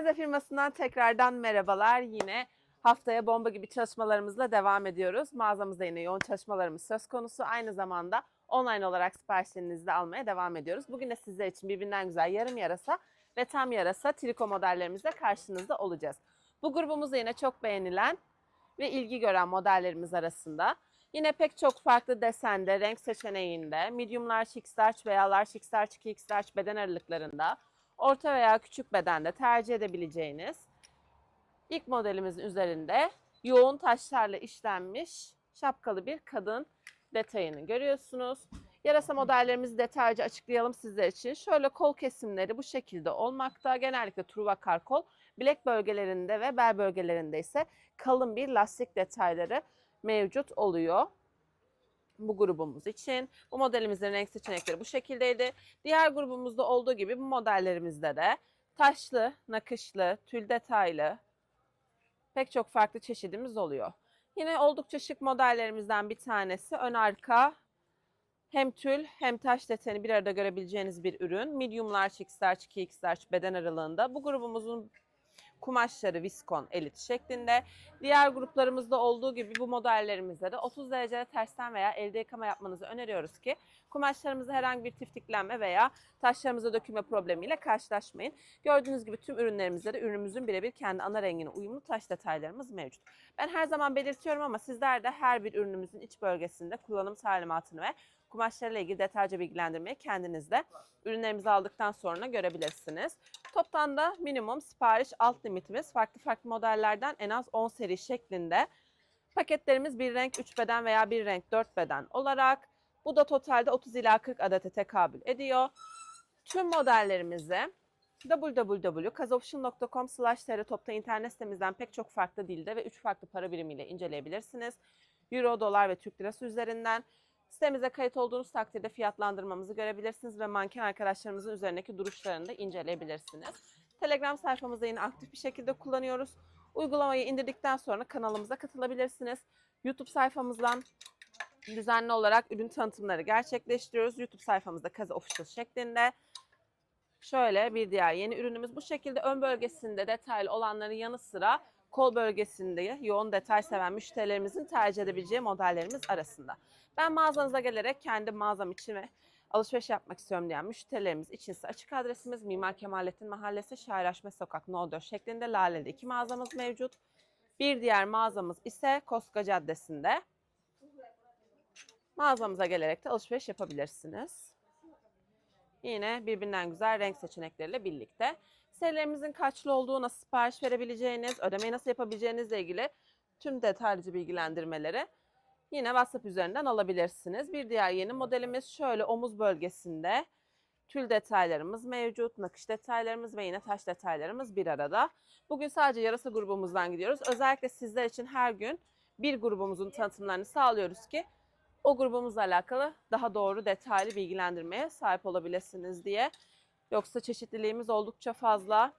Meze firmasından tekrardan merhabalar. Yine haftaya bomba gibi çalışmalarımızla devam ediyoruz. Mağazamızda yine yoğun çalışmalarımız söz konusu. Aynı zamanda online olarak siparişlerinizi de almaya devam ediyoruz. Bugün de sizler için birbirinden güzel yarım yarasa ve tam yarasa triko modellerimizle karşınızda olacağız. Bu grubumuzda yine çok beğenilen ve ilgi gören modellerimiz arasında. Yine pek çok farklı desende, renk seçeneğinde, medium large, x large veya large x large, 2x large beden aralıklarında, orta veya küçük bedende tercih edebileceğiniz ilk modelimizin üzerinde yoğun taşlarla işlenmiş şapkalı bir kadın detayını görüyorsunuz. Yarasa modellerimizi detaylıca açıklayalım sizler için. Şöyle kol kesimleri bu şekilde olmakta. Genellikle truvakar kol, bilek bölgelerinde ve bel bölgelerinde ise kalın bir lastik detayları mevcut oluyor bu grubumuz için. Bu modelimizin renk seçenekleri bu şekildeydi. Diğer grubumuzda olduğu gibi bu modellerimizde de taşlı, nakışlı, tül detaylı pek çok farklı çeşidimiz oluyor. Yine oldukça şık modellerimizden bir tanesi ön arka hem tül hem taş detayını bir arada görebileceğiniz bir ürün. Medium large, x large, 2x large beden aralığında. Bu grubumuzun kumaşları viskon elit şeklinde. Diğer gruplarımızda olduğu gibi bu modellerimizde de 30 derecede tersten veya elde yıkama yapmanızı öneriyoruz ki kumaşlarımızda herhangi bir tiftiklenme veya taşlarımıza dökülme problemiyle karşılaşmayın. Gördüğünüz gibi tüm ürünlerimizde de ürünümüzün birebir kendi ana rengine uyumlu taş detaylarımız mevcut. Ben her zaman belirtiyorum ama sizler de her bir ürünümüzün iç bölgesinde kullanım talimatını ve kumaşlarıyla ilgili detaylıca bilgilendirmeyi kendiniz de ürünlerimizi aldıktan sonra görebilirsiniz. Toptan da minimum sipariş alt limitimiz farklı farklı modellerden en az 10 seri şeklinde. Paketlerimiz bir renk 3 beden veya bir renk 4 beden olarak. Bu da totalde 30 ila 40 adete tekabül ediyor. Tüm modellerimizi www.kazofficial.com slash topta internet sitemizden pek çok farklı dilde ve 3 farklı para birimiyle inceleyebilirsiniz. Euro, dolar ve Türk lirası üzerinden Sitemize kayıt olduğunuz takdirde fiyatlandırmamızı görebilirsiniz ve manken arkadaşlarımızın üzerindeki duruşlarını da inceleyebilirsiniz. Telegram sayfamızda yine aktif bir şekilde kullanıyoruz. Uygulamayı indirdikten sonra kanalımıza katılabilirsiniz. YouTube sayfamızdan düzenli olarak ürün tanıtımları gerçekleştiriyoruz. YouTube sayfamızda Kaza Official şeklinde. Şöyle bir diğer yeni ürünümüz bu şekilde ön bölgesinde detaylı olanların yanı sıra kol bölgesinde yoğun detay seven müşterilerimizin tercih edebileceği modellerimiz arasında. Ben mağazanıza gelerek kendi mağazam için ve alışveriş yapmak istiyorum diyen müşterilerimiz için ise açık adresimiz Mimar Kemalettin Mahallesi Şairaşme Sokak No 4 şeklinde Lale'de iki mağazamız mevcut. Bir diğer mağazamız ise Koska Caddesi'nde. Mağazamıza gelerek de alışveriş yapabilirsiniz. Yine birbirinden güzel renk seçenekleriyle birlikte. Serilerimizin kaçlı olduğu, nasıl sipariş verebileceğiniz, ödemeyi nasıl yapabileceğinizle ilgili tüm detaylıcı bilgilendirmeleri yine WhatsApp üzerinden alabilirsiniz. Bir diğer yeni modelimiz şöyle omuz bölgesinde tül detaylarımız mevcut, nakış detaylarımız ve yine taş detaylarımız bir arada. Bugün sadece yarasa grubumuzdan gidiyoruz. Özellikle sizler için her gün bir grubumuzun tanıtımlarını sağlıyoruz ki o grubumuzla alakalı daha doğru detaylı bilgilendirmeye sahip olabilirsiniz diye. Yoksa çeşitliliğimiz oldukça fazla.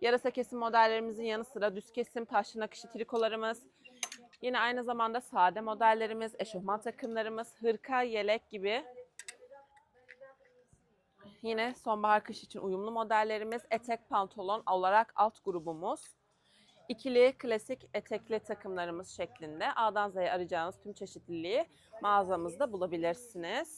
Yarasa kesim modellerimizin yanı sıra düz kesim, taşlı nakışlı trikolarımız, yine aynı zamanda sade modellerimiz, eşofman takımlarımız, hırka, yelek gibi Yine sonbahar kış için uyumlu modellerimiz, etek pantolon olarak alt grubumuz. İkili klasik etekli takımlarımız şeklinde A'dan Z'ye arayacağınız tüm çeşitliliği mağazamızda bulabilirsiniz.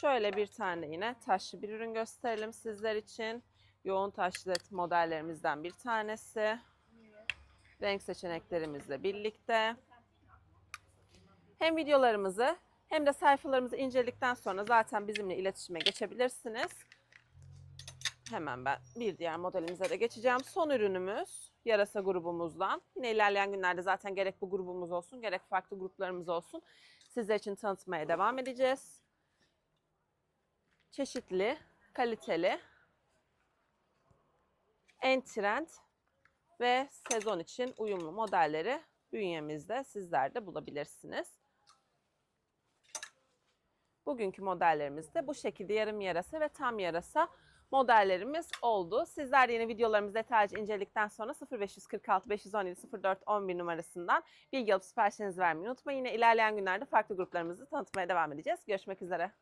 Şöyle bir tane yine taşlı bir ürün gösterelim sizler için. Yoğun taşlı modellerimizden bir tanesi. Renk seçeneklerimizle birlikte. Hem videolarımızı hem de sayfalarımızı inceledikten sonra zaten bizimle iletişime geçebilirsiniz. Hemen ben bir diğer modelimize de geçeceğim. Son ürünümüz yarasa grubumuzdan. Yine ilerleyen günlerde zaten gerek bu grubumuz olsun gerek farklı gruplarımız olsun. Sizler için tanıtmaya devam edeceğiz. Çeşitli, kaliteli, en trend ve sezon için uyumlu modelleri bünyemizde sizler de bulabilirsiniz. Bugünkü modellerimizde bu şekilde yarım yarasa ve tam yarasa modellerimiz oldu. Sizler yeni videolarımızı detaylıca inceledikten sonra 0546 517 04 11 numarasından bilgi alıp siparişlerinizi vermeyi unutmayın. Yine ilerleyen günlerde farklı gruplarımızı tanıtmaya devam edeceğiz. Görüşmek üzere.